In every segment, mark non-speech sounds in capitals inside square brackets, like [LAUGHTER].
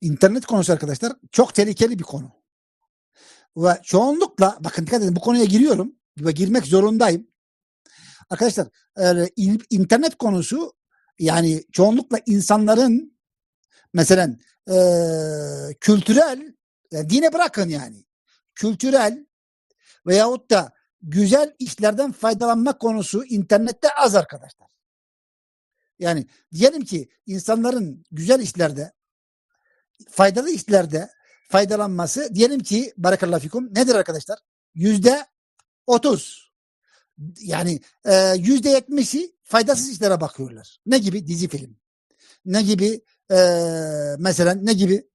internet konusu arkadaşlar çok tehlikeli bir konu. Ve çoğunlukla bakın dikkat edin bu konuya giriyorum ve girmek zorundayım. Arkadaşlar in- internet konusu yani çoğunlukla insanların mesela kültürel yani dine bırakın yani kültürel veyahut da güzel işlerden faydalanma konusu internette az arkadaşlar. Yani diyelim ki insanların güzel işlerde faydalı işlerde faydalanması diyelim ki barakallahu fikum nedir arkadaşlar? Yüzde otuz. Yani e, yüzde yetmişi faydasız işlere bakıyorlar. Ne gibi? Dizi film. Ne gibi? E, mesela ne gibi?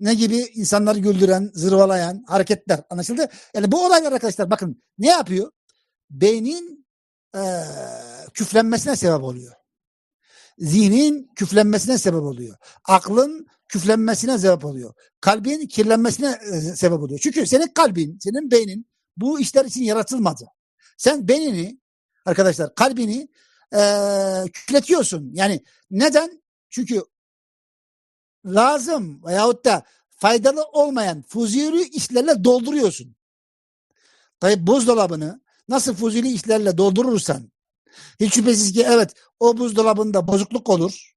Ne gibi insanları güldüren, zırvalayan hareketler. Anlaşıldı? Yani bu olaylar arkadaşlar bakın ne yapıyor? Beynin e, küflenmesine sebep oluyor. Zihnin küflenmesine sebep oluyor. Aklın küflenmesine sebep oluyor. Kalbin kirlenmesine e, sebep oluyor. Çünkü senin kalbin, senin beynin bu işler için yaratılmadı. Sen beynini arkadaşlar kalbini e, küfletiyorsun. Yani neden? Çünkü lazım veyahut da faydalı olmayan fuzuli işlerle dolduruyorsun. Tabi buzdolabını nasıl fuzuli işlerle doldurursan hiç şüphesiz ki evet o buzdolabında bozukluk olur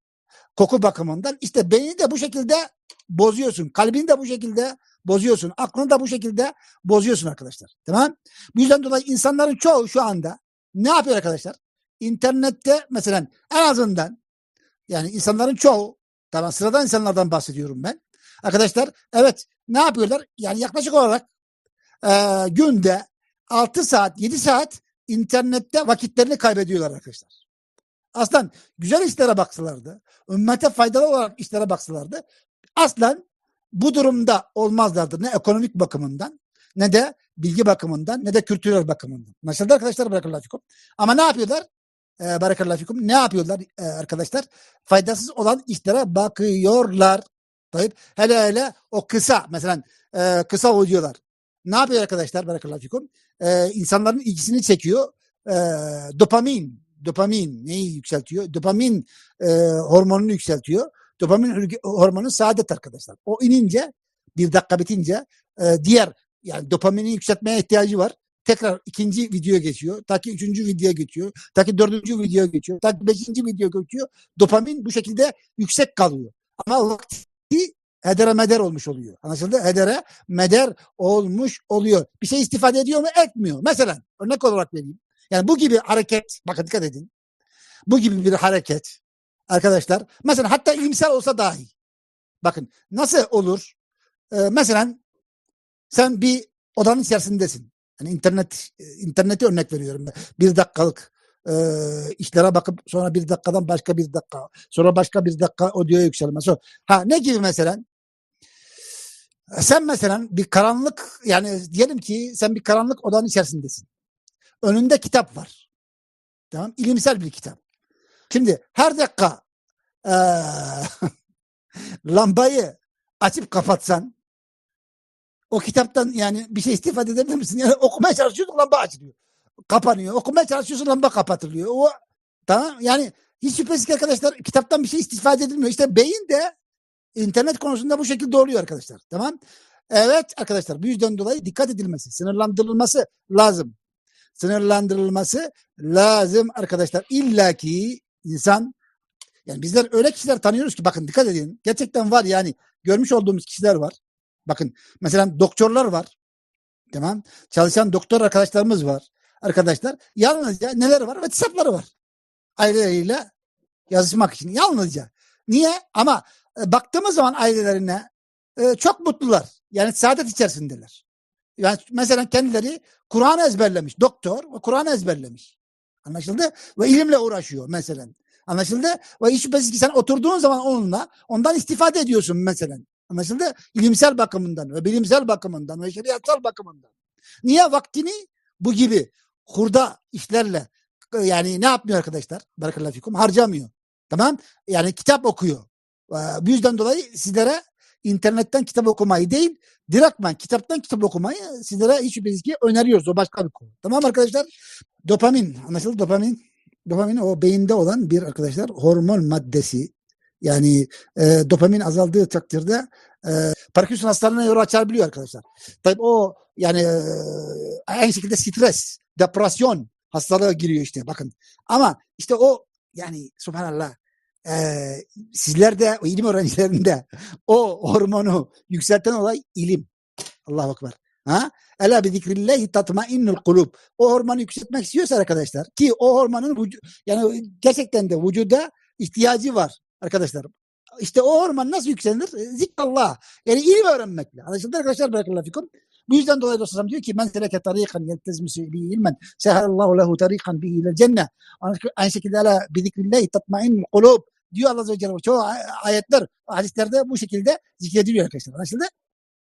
koku bakımından. İşte beyni de bu şekilde bozuyorsun. Kalbini de bu şekilde bozuyorsun. Aklını da bu şekilde bozuyorsun arkadaşlar. Tamam? Bu yüzden dolayı insanların çoğu şu anda ne yapıyor arkadaşlar? İnternette mesela en azından yani insanların çoğu tamam sıradan insanlardan bahsediyorum ben. Arkadaşlar evet ne yapıyorlar? Yani yaklaşık olarak e, günde 6 saat 7 saat internette vakitlerini kaybediyorlar arkadaşlar. Aslan güzel işlere baksalardı, ümmete faydalı olarak işlere baksalardı aslan bu durumda olmazlardı. Ne ekonomik bakımından ne de bilgi bakımından ne de kültürel bakımından. Mesela arkadaşlar barakallahu fikum. Ama ne yapıyorlar? Ee, barakallahu fikum. Ne yapıyorlar ee, arkadaşlar? Faydasız olan işlere bakıyorlar. Tayyip. Hele hele o kısa mesela e, kısa videolar. Ne yapıyor arkadaşlar barakallahu fikum? Ee, insanların ilgisini çekiyor. Ee, dopamin dopamin neyi yükseltiyor? Dopamin e, hormonunu yükseltiyor. Dopamin hormonu saadet arkadaşlar. O inince bir dakika bitince e, diğer yani dopamini yükseltmeye ihtiyacı var. Tekrar ikinci video geçiyor. Ta ki üçüncü video geçiyor. Ta ki dördüncü video geçiyor. Ta ki beşinci video geçiyor. Dopamin bu şekilde yüksek kalıyor. Ama vakti hedere meder olmuş oluyor. Anlaşıldı? Hedere meder olmuş oluyor. Bir şey istifade ediyor mu? Etmiyor. Mesela örnek olarak vereyim. Yani bu gibi hareket, bakın dikkat edin. Bu gibi bir hareket arkadaşlar. Mesela hatta ilimsel olsa dahi. Bakın nasıl olur? Ee, mesela sen bir odanın içerisindesin. Yani internet interneti örnek veriyorum. Bir dakikalık e, işlere bakıp sonra bir dakikadan başka bir dakika sonra başka bir dakika audioya yükselme. Sonra, ha ne gibi mesela? Sen mesela bir karanlık yani diyelim ki sen bir karanlık odanın içerisindesin. Önünde kitap var. Tamam ilimsel bir kitap. Şimdi her dakika ee, [LAUGHS] lambayı açıp kapatsan o kitaptan yani bir şey istifade edebilir misin? Yani okumaya çalışıyorsun lamba açılıyor. Kapanıyor. Okumaya çalışıyorsun lamba kapatılıyor. O tamam yani hiç şüphesiz ki arkadaşlar kitaptan bir şey istifade edilmiyor. İşte beyin de internet konusunda bu şekilde oluyor arkadaşlar. Tamam. Evet arkadaşlar bu yüzden dolayı dikkat edilmesi, sınırlandırılması lazım. Sınırlandırılması lazım arkadaşlar. İlla ki insan yani bizler öyle kişiler tanıyoruz ki bakın dikkat edin. Gerçekten var yani görmüş olduğumuz kişiler var. Bakın mesela doktorlar var. Tamam. Çalışan doktor arkadaşlarımız var. Arkadaşlar yalnızca neler var? WhatsApp'ları var. Aileleriyle yazışmak için. Yalnızca. Niye? Ama e, baktığımız zaman ailelerine e, çok mutlular. Yani saadet içerisindeler. Yani mesela kendileri Kur'an ezberlemiş. Doktor ve Kur'an ezberlemiş. Anlaşıldı? Ve ilimle uğraşıyor mesela. Anlaşıldı? Ve hiç şüphesiz ki sen oturduğun zaman onunla ondan istifade ediyorsun mesela. Anlaşıldı? İlimsel bakımından ve bilimsel bakımından ve şeriatsal bakımından. Niye vaktini bu gibi hurda işlerle yani ne yapmıyor arkadaşlar? Barakallahu fikum harcamıyor. Tamam? Yani kitap okuyor. Bu yüzden dolayı sizlere internetten kitap okumayı değil, direktman kitaptan kitap okumayı sizlere hiç şüphesiz ki öneriyoruz. O başka bir konu. Tamam arkadaşlar? Dopamin. Anlaşıldı? Dopamin. Dopamin o beyinde olan bir arkadaşlar hormon maddesi. Yani e, dopamin azaldığı takdirde e, Parkinson hastalığına yol açabiliyor arkadaşlar. Tabii o yani e, aynı şekilde stres, depresyon hastalığı giriyor işte bakın. Ama işte o yani subhanallah e, sizlerde o ilim öğrencilerinde o hormonu yükselten olay ilim. Allahu Ekber. Ha? Ela bi zikrillahi tatmainnul kulub. O hormonu yükseltmek istiyorsa arkadaşlar ki o hormonun yani gerçekten de vücuda ihtiyacı var arkadaşlar. İşte o hormon nasıl yükselir? Zikrullah. Yani ilim öğrenmekle. Anlaşıldı arkadaşlar? Barakallahu fikum. Bu yüzden dolayı Resulullah diyor ki men seleke tarikan yeltezmisu bihi ilmen sehalallahu lehu tarikan bihi ilel cennet. Aynı şekilde ala bi zikrillahi tatmainnul kulub diyor Allah Azze ve Celle. Çoğu ay- ayetler, hadislerde bu şekilde zikrediliyor arkadaşlar. Anlaşıldı?